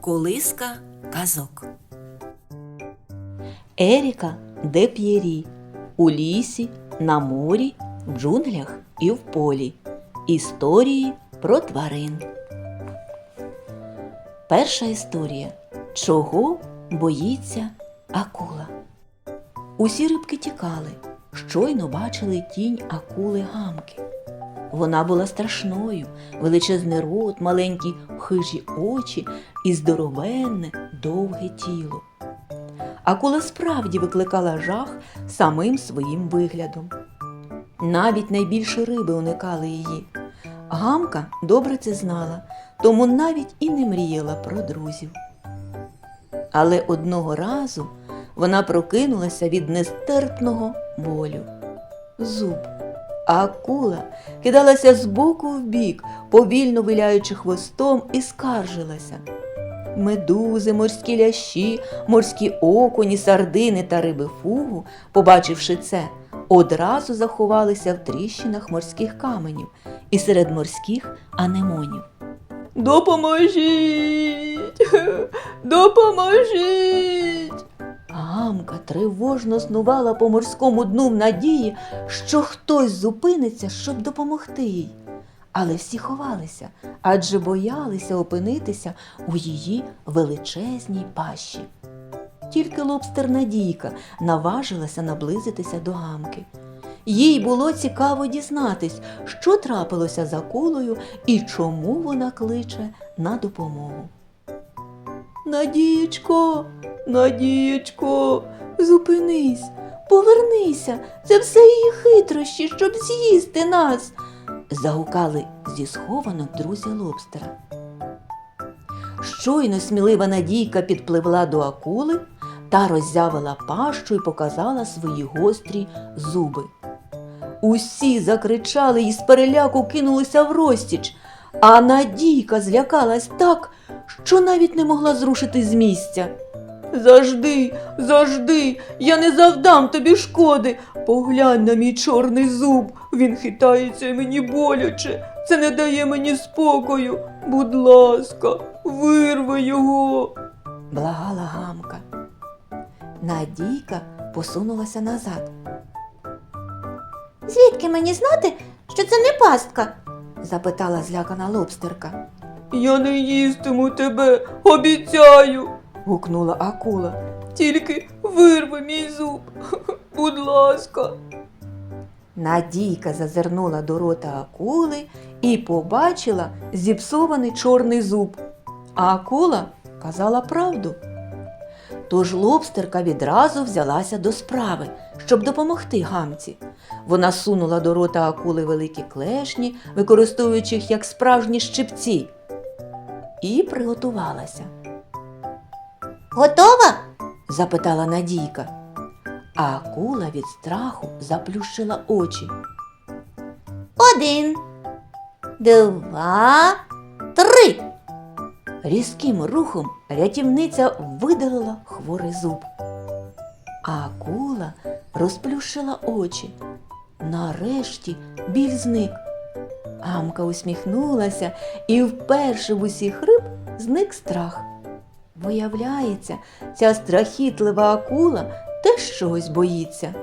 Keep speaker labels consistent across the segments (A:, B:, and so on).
A: Колиска казок.
B: Еріка де П'єрі у лісі, на морі, в джунглях і в полі. Історії про тварин. Перша історія. Чого боїться акула? Усі рибки тікали, щойно бачили тінь акули гамки. Вона була страшною, величезний рот, маленькі хижі очі і здоровенне довге тіло. Акула справді викликала жах самим своїм виглядом. Навіть найбільші риби уникали її. Гамка добре це знала, тому навіть і не мріяла про друзів. Але одного разу вона прокинулася від нестерпного болю. Зуб. Акула кидалася з боку в бік, повільно виляючи хвостом, і скаржилася. Медузи, морські лящі, морські окуні, сардини та риби фугу, побачивши це, одразу заховалися в тріщинах морських каменів і серед морських анемонів. Допоможіть! Допоможіть! Тривожно снувала по морському дну в надії, що хтось зупиниться, щоб допомогти їй. Але всі ховалися, адже боялися опинитися у її величезній пащі. Тільки лобстер Надійка наважилася наблизитися до гамки. Їй було цікаво дізнатись, що трапилося з акулою і чому вона кличе на допомогу. Надієчко, Надієчко, зупинись, повернися, це все її хитрощі, щоб з'їсти нас загукали зі схованок друзі лобстера. Щойно смілива Надійка підпливла до акули та роззявила пащу і показала свої гострі зуби. Усі закричали і з переляку кинулися в розтіч, а Надійка злякалась так, що навіть не могла зрушити з місця. Завжди, завжди, я не завдам тобі шкоди. Поглянь на мій чорний зуб. Він хитається і мені боляче. Це не дає мені спокою. Будь ласка, вирви його. Благала гамка. Надійка посунулася назад.
C: Звідки мені знати, що це не пастка?
B: запитала злякана лобстерка.
D: Я не їстиму тебе, обіцяю.
B: гукнула акула.
D: Тільки вирви мій зуб. Будь ласка.
B: Надійка зазирнула до рота акули і побачила зіпсований чорний зуб. А акула казала правду. Тож лобстерка відразу взялася до справи, щоб допомогти гамці. Вона сунула до рота акули великі клешні, використовуючи їх як справжні щипці, і приготувалася.
C: Готова?
B: запитала Надійка. А акула від страху заплющила очі.
C: Один, два, три.
B: Різким рухом рятівниця видалила хворий зуб. А акула розплющила очі. Нарешті біль зник. Гамка усміхнулася і вперше в усіх риб зник страх. Виявляється, ця страхітлива акула теж чогось боїться.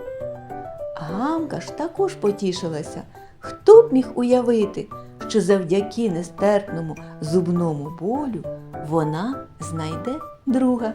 B: Гамка ж також потішилася. Хто б міг уявити, що завдяки нестерпному зубному болю вона знайде друга.